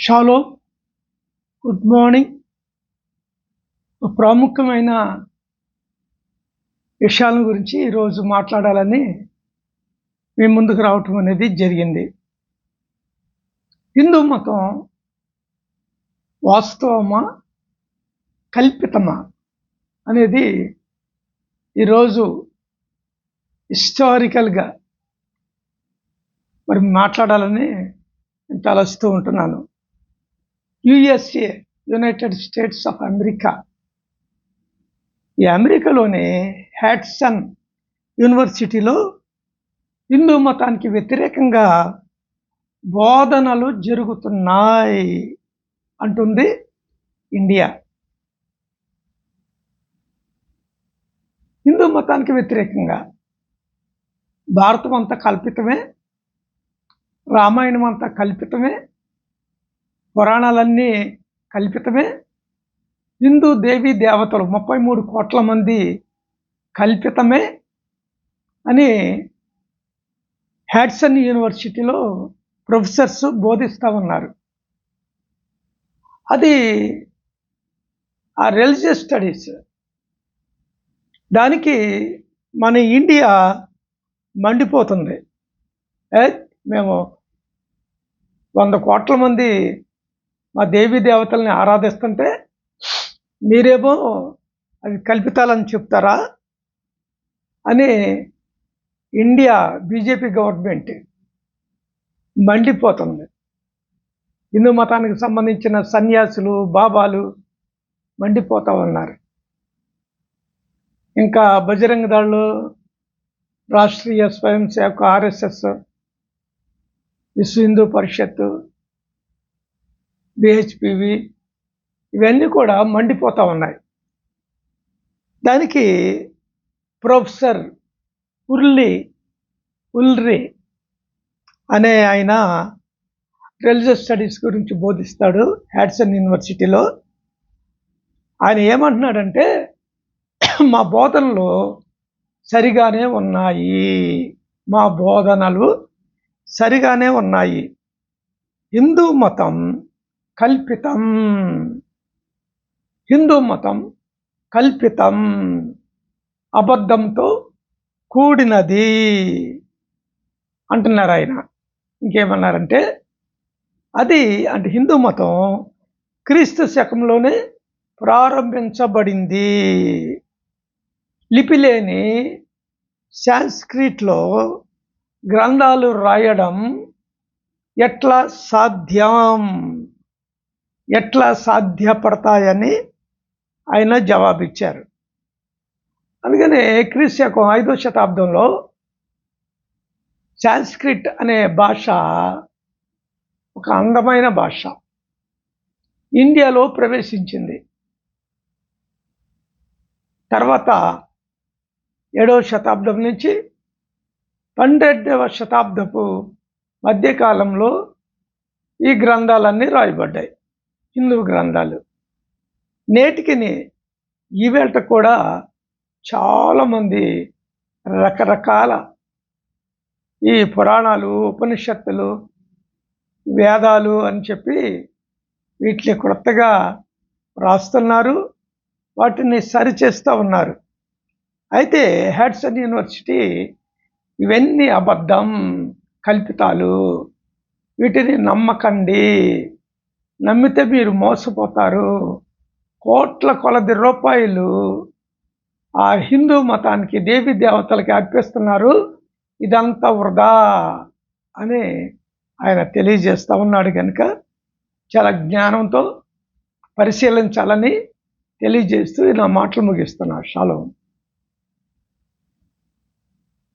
Shallow good morning. ప్రాముఖ్యమైన విషయాల గురించి ఈరోజు మాట్లాడాలని మీ ముందుకు రావటం అనేది జరిగింది. హిందూ మతం వాస్తవమా కల్పితమా అనేది ఈరోజు హిస్టారికల్గా మరి మాట్లాడాలని నేను తలస్తూ ఉంటున్నాను. USA United States of America. ఈ అమెరికాలోని హ్యాట్సన్ యూనివర్సిటీలో హిందూ మతానికి వ్యతిరేకంగా బోధనలు జరుగుతున్నాయి అంటుంది ఇండియా. హిందూ మతానికి వ్యతిరేకంగా భారతం అంతా కల్పితమే రామాయణం అంతా కల్పితమే పురాణాలన్నీ కల్పితమే. హిందూ దేవీ దేవతలు ముప్పై మూడు కోట్ల మంది కల్పితమే అని హ్యాడ్సన్ యూనివర్సిటీలో ప్రొఫెసర్స్ బోధిస్తూ ఉన్నారు. అది ఆ రిలీజియస్ స్టడీస్. దానికి మన ఇండియా మండిపోతుంది. మేము వంద కోట్ల మంది మా దేవీ దేవతల్ని ఆరాధిస్తుంటే మీరేమో అవి కల్పితాలని చెప్తారా అని ఇండియా బీజేపీ గవర్నమెంట్ మండిపోతుంది. హిందూ మతానికి సంబంధించిన సన్యాసులు బాబాలు మండిపోతూ ఉన్నారు. ఇంకా బజరంగ దళ్ళు రాష్ట్రీయ స్వయం సేవక ఆర్ఎస్ఎస్ విశ్వ హిందూ పరిషత్తు బిహెచ్పివి ఇవన్నీ కూడా మండిపోతూ ఉన్నాయి. దానికి ప్రొఫెసర్ ఉర్లి ఉల్రి అనే ఆయన రిలీజియస్ స్టడీస్ గురించి బోధిస్తాడు హ్యాడ్సన్ యూనివర్సిటీలో. ఆయన ఏమంటున్నాడంటే మా బోధనలు సరిగానే ఉన్నాయి. మా బోధనలు సరిగానే ఉన్నాయి. హిందూ మతం కల్పితం. హిందూ మతం కల్పితం. అబద్ధంతో కూడినది. అంటున్నారు ఆయన. ఇంకేమన్నారంటే అది అంటే హిందూ మతం క్రీస్తు శకంలోనే ప్రారంభించబడింది. లిపిలేని సాంస్క్రిట్లో గ్రంథాలు రాయడం ఎట్లా సాధ్యం? ఎట్లా సాధ్యపడతాయని ఆయన జవాబిచ్చారు. అందుకనే క్రీస్తు ఐదో శతాబ్దంలో సాంస్క్రిట్ అనే భాష ఒక అందమైన భాష ఇండియాలో ప్రవేశించింది. తర్వాత ఏడవ శతాబ్దం నుంచి పన్నెండవ శతాబ్దపు మధ్యకాలంలో ఈ గ్రంథాలన్నీ రాయబడ్డాయి. హిందూ గ్రంథాలు. నేటికి ఈవేళ కూడా చాలామంది రకరకాల ఈ పురాణాలు ఉపనిషత్తులు వేదాలు అని చెప్పి వీటిని కొత్తగా రాస్తున్నారు వాటిని సరిచేస్తూ ఉన్నారు. అయితే హ్యాడ్సన్ యూనివర్సిటీ ఇవన్నీ అబద్ధం కల్పితాలు. వీటిని నమ్మకండి. నమ్మితే మీరు మోసపోతారు. కోట్ల కొలది రూపాయలు ఆ హిందూ మతానికి దేవి దేవతలకి అర్పిస్తున్నారు ఇదంతా వృధా అని ఆయన తెలియజేస్తూ ఉన్నాడు కనుక చాలా జ్ఞానంతో పరిశీలించాలని తెలియజేస్తూ నా మాటలు ముగిస్తున్నా. షాలో.